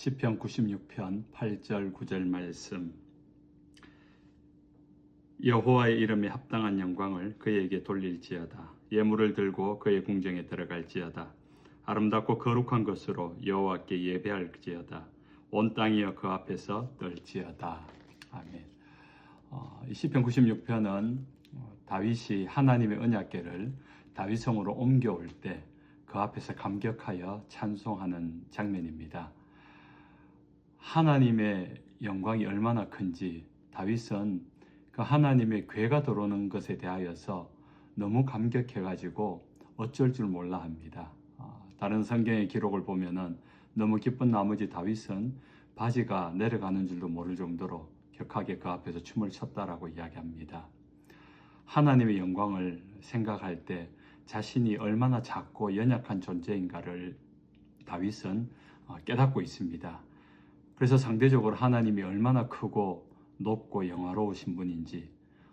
시편 96편 8절 9절 말씀. 여호와의 이름에 합당한 영광을 그에게 돌릴지어다. 예물을 들고 그의 궁정에 들어갈지어다. 아름답고 거룩한 것으로 여호와께 예배할지어다. 온 땅이여 그 앞에서 떨지어다. 아멘. 어, 이 시편 96편은 어, 다윗이 하나님의 언약궤를 다윗성으로 옮겨올 때 그 앞에서 감격하여 찬송하는 장면입니다. 하나님의 영광이 얼마나 큰지 다윗은 그 하나님의 괴가 들어오는 것에 대하여서 너무 감격해 가지고 어쩔 줄 몰라 합니다. 아, 다른 성경의 기록을 보면은 너무 기쁜 나머지 다윗은 바지가 내려가는 줄도 모를 정도로 격하게 그 앞에서 춤을 췄다라고 이야기합니다. 하나님의 영광을 생각할 때 자신이 얼마나 작고 연약한 존재인가를 다윗은 어, 깨닫고 있습니다. 그래서 상대적으로 하나님이 얼마나 크고 높고 영화로우신 분인지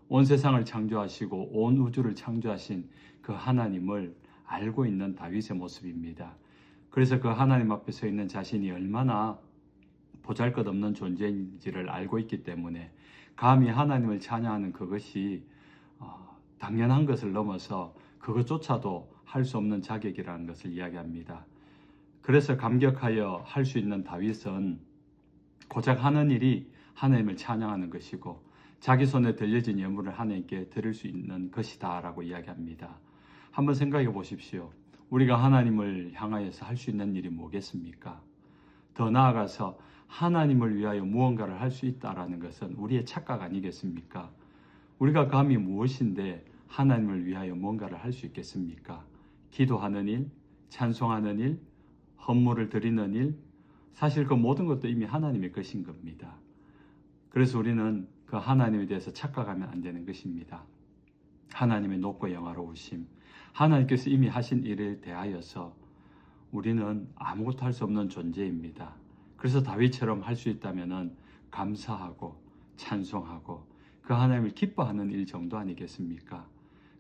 온 세상을 창조하시고 온 우주를 창조하신 그 하나님을 알고 있는 다윗의 모습입니다. 그래서 그 하나님 앞에 서 있는 자신이 얼마나 보잘것없는 존재인지를 알고 있기 때문에 감히 하나님을 찬양하는 그것이 어, 당연한 것을 넘어서 그것조차도 할 수 없는 자격이라는 것을 이야기합니다. 그래서 감격하여 할 수 있는 다윗은 고작 하는 일이 하나님을 찬양하는 것이고 자기 손에 들려진 예물을 하나님께 드릴 수 있는 것이다라고 이야기합니다. 한번 생각해 보십시오. 우리가 하나님을 향하여서 할 수 있는 일이 뭐겠습니까? 더 나아가서 하나님을 위하여 무언가를 할 수 있다라는 것은 우리의 착각 아니겠습니까? 우리가 감히 무엇인데 하나님을 위하여 뭔가를 할 수 있겠습니까? 기도하는 일, 찬송하는 일, 헌물을 드리는 일, 사실 그 모든 것도 이미 하나님의 것인 겁니다. 그래서 우리는 그 하나님에 대해서 착각하면 안 되는 것입니다. 하나님의 높고 영화로우심, 하나님께서 이미 하신 일에 대하여서 우리는 아무것도 할 수 없는 존재입니다. 그래서 다윗처럼 할 수 있다면 감사하고 찬송하고 그 하나님을 기뻐하는 일 정도 아니겠습니까?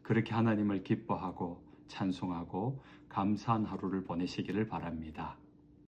그렇게 하나님을 기뻐하고 찬송하고 감사한 하루를 보내시기를 바랍니다.